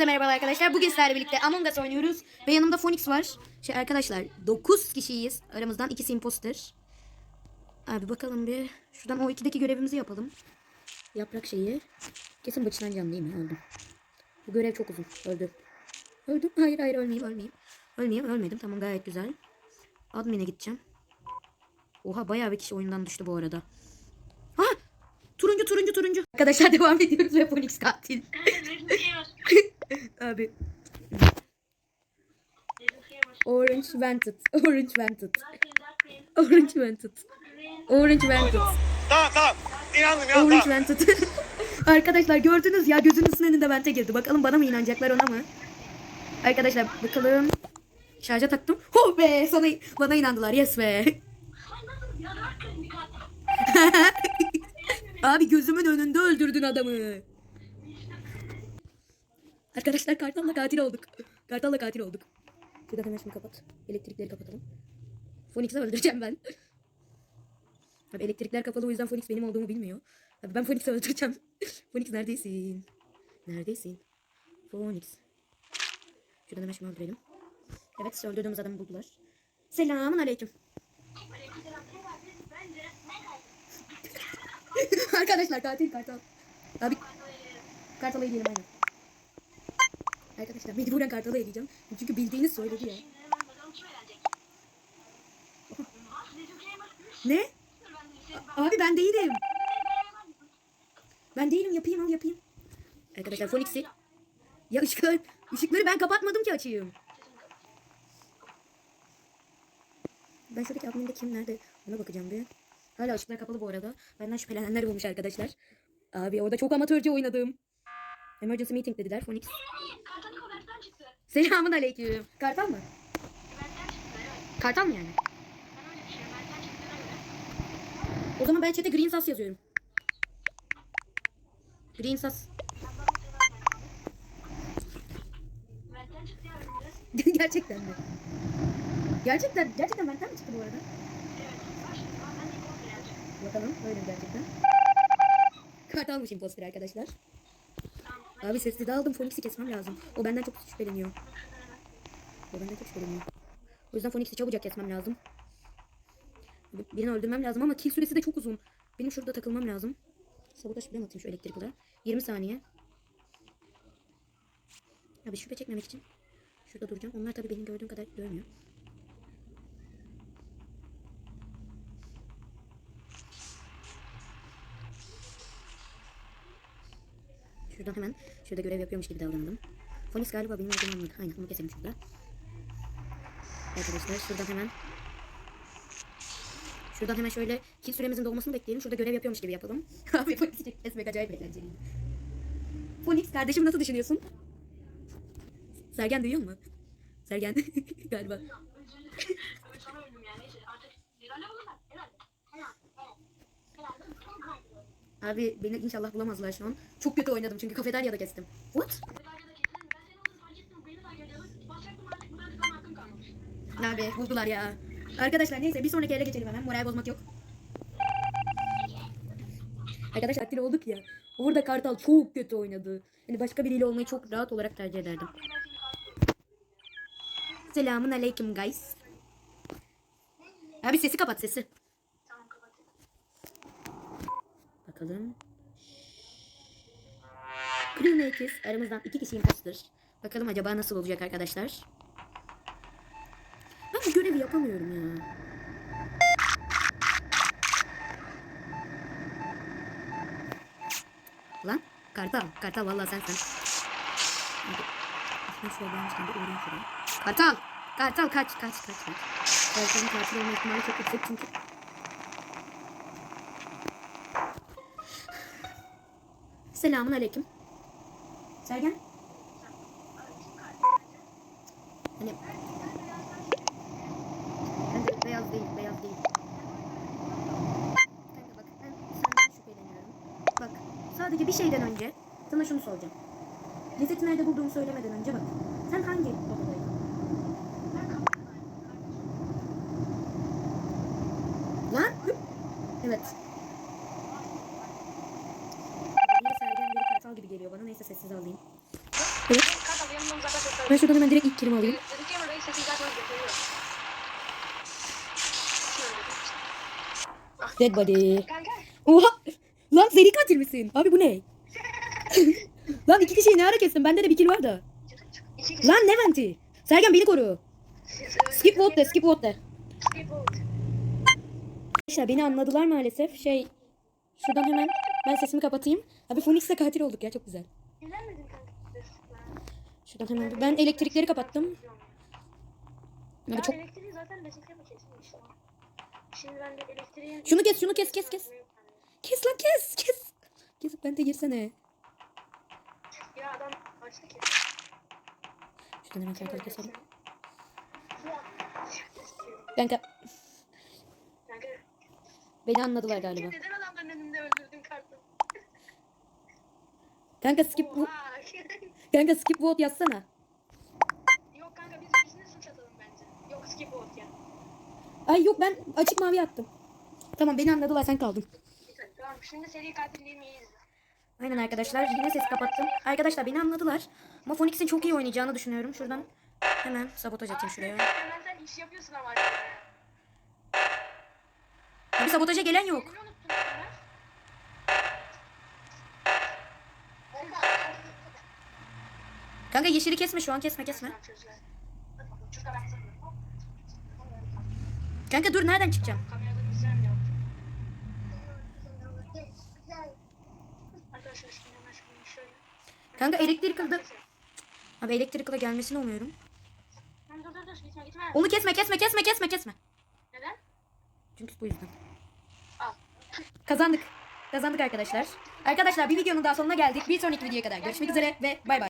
Hepinize merhaba arkadaşlar. Bugün sizlerle birlikte Among Us oynuyoruz. Ve yanımda Phoenix var. Şey arkadaşlar 9 kişiyiz. Aramızdan ikisi imposter. Abi bakalım bir. Şuradan o ikideki görevimizi yapalım. Yaprak şeyi. Kesin bıçlanacağım değil mi? Öldüm. Bu görev çok uzun. Öldüm. Öldüm. Hayır hayır ölmeyeyim ölmeyeyim. Ölmeyeyim ölmedim. Tamam gayet güzel. Admin'e gideceğim. Oha bayağı bir kişi oyundan düştü bu arada. Ha! Turuncu turuncu turuncu. Arkadaşlar devam ediyoruz ve Phoenix katil. Abi. Orange Vented. Orange Vented. Orange Vented. Orange Vented. Tamam tamam. İnandım inandım. Orange Tamam. Vented. Arkadaşlar gördünüz ya gözünüzün önünde vente girdi. Bakalım bana mı inanacaklar ona mı? Arkadaşlar bakalım. Şarja taktım. Oh be sana bana inandılar. Yes be. Abi gözümün önünde öldürdün adamı. Arkadaşlar kartalla katil olduk. Kartalla katil olduk. Şuradan hemen şunu kapat. Elektrikleri kapatalım. Phoenix'i öldüreceğim ben. Abi elektrikler kapalı o yüzden Phoenix benim olduğumu bilmiyor. Abi ben Phoenix'i öldüreceğim. Phoenix neredesin? Neredesin? Phoenix. Şuradan hemen şunu öldürelim. Evet öldürdüğümüz adamı buldular. Selamun aleyküm. Arkadaşlar katil kartal. Abi kartalı yiyelim aynen. Arkadaşlar mecburen kartalı yiyeceğim. Çünkü bildiğiniz söyledi ya. Ne? Abi ben değilim. Ben değilim yapayım al yapayım. Arkadaşlar Phoenix'i. Ya ışıklar, ışıkları ben kapatmadım ki açayım. Ben şuradaki adminde kim nerede ona bakacağım bir. Hala ışıklar kapalı bu arada. Benden şüphelenenler olmuş arkadaşlar. Abi orada çok amatörce oynadım. Emergency meeting dediler Phoenix. Selamun aleyküm. Kartal mı? Kartal mı yani? O zaman ben chat'e Green Sas yazıyorum. Green Sas. gerçekten mi? Gerçekten, gerçekten benden mi çıktı bu arada? Bakalım, öyle gerçekten? Kartalmış imposter arkadaşlar. Abi sessiz aldım, Phoenix'i kesmem lazım. O benden çok şüpheleniyor. O benden çok şüpheleniyor. O yüzden Phoenix'i çabucak kesmem lazım. Birini öldürmem lazım ama kill süresi de çok uzun. Benim şurada takılmam lazım. Sabotaj bile atayım şu elektrikle. 20 saniye. Abi şüphe çekmemek için şurada duracağım. Onlar tabii benim gördüğüm kadar görmüyor. Şuradan hemen şurada görev yapıyormuş gibi davranalım. Phoenix galiba benim olduğumu anladı. Aynen onu keselim şurada. Arkadaşlar şuradan hemen Şuradan hemen şöyle kill süremizin dolmasını bekleyelim. Şurada görev yapıyormuş gibi yapalım. Abi Phoenix'i kesmek acayip eğlenceliydi. Phoenix kardeşim nasıl düşünüyorsun? Sergen duyuyor mu? Sergen galiba. Abi beni inşallah bulamazlar şu an. Çok kötü oynadım çünkü kafeteryada kestim. What? Abi buldular ya. Arkadaşlar neyse bir sonraki ele geçelim hemen. Moral bozmak yok. Arkadaşlar aktif olduk ya. Orada Kartal çok kötü oynadı. Hani başka biriyle olmayı çok rahat olarak tercih ederdim. Selamun aleyküm guys. Abi sesi kapat sesi. Bakalım. Crewmakers aramızdan iki kişi imposter. Bakalım acaba nasıl olacak arkadaşlar. Ben bu görevi yapamıyorum ya. Lan Kartal, Kartal vallahi sensin. Uğrayayım şuraya. Kartal, Kartal kaç, kaç, kaç, kaç. Kartal'ın katil olma ihtimali çok yüksek çünkü. Selamun aleyküm. Sergen. Hani ben beyaz değil, beyaz değil. Kanka bak ben senden şüpheleniyorum. Bak sadece bir şeyden önce sana şunu soracağım. Cesedi nerede bulduğumu söylemeden önce bak. Sen hangi odadaydın? Lan? Evet. Biri Sergen biri Kartal gibi geliyor bana. Neyse sessiz alayım. Evet. Ben şuradan hemen direkt ilk kilimi alayım. Dead body. Oha! Lan seri katil misin? Abi bu ne? Lan iki kişiyi ne ara kestin? Bende de bir kill var da. Lan ne venti? Sergen beni koru. Skip vote de, skip vote de. Arkadaşlar beni anladılar maalesef. Şey, şuradan hemen ben sesimi kapatayım. Abi Phoenix'le katil olduk ya çok güzel. Güvenmedin kanka. Şuradan hemen bir- ben elektrikleri kapattım. Ya çok elektriği zaten mi kesin işte. Şimdi ben de elektriğin... Şunu kes, şunu kes, kes, kes. kes lan kes, kes. Kes ben de girsene. Ya adam açtı ki. Şuradan hemen katil keselim. Kanka Kanka. beni anladılar galiba. Neden adamların önünde öldürdün kartı? Kanka skip vo- Oha. kanka skip vote yazsana. Yok kanka biz birisine suç atalım bence. Yok skip vote ya. Ay yok ben açık mavi attım. Tamam beni anladılar sen kaldın. Tamam şimdi seri katilliğimi izle. Aynen arkadaşlar yine sesi kapattım. Arkadaşlar beni anladılar. Ama Phoenix'in çok iyi oynayacağını düşünüyorum. Şuradan hemen sabotaj atayım şuraya. Hemen sen iş yapıyorsun ama. Abi sabotaja gelen yok. Kanka yeşili kesme şu an kesme kesme. Kanka dur nereden çıkacağım? Kanka elektrik kıldı. Abi elektrikle gelmesini umuyorum. Tamam, Dur dur dur gitme gitme. Onu kesme kesme kesme kesme kesme. Neden? Çünkü bu yüzden. Al. Kazandık. Kazandık arkadaşlar. Arkadaşlar bir videonun daha sonuna geldik. Bir sonraki videoya kadar görüşmek üzere ve bay bay.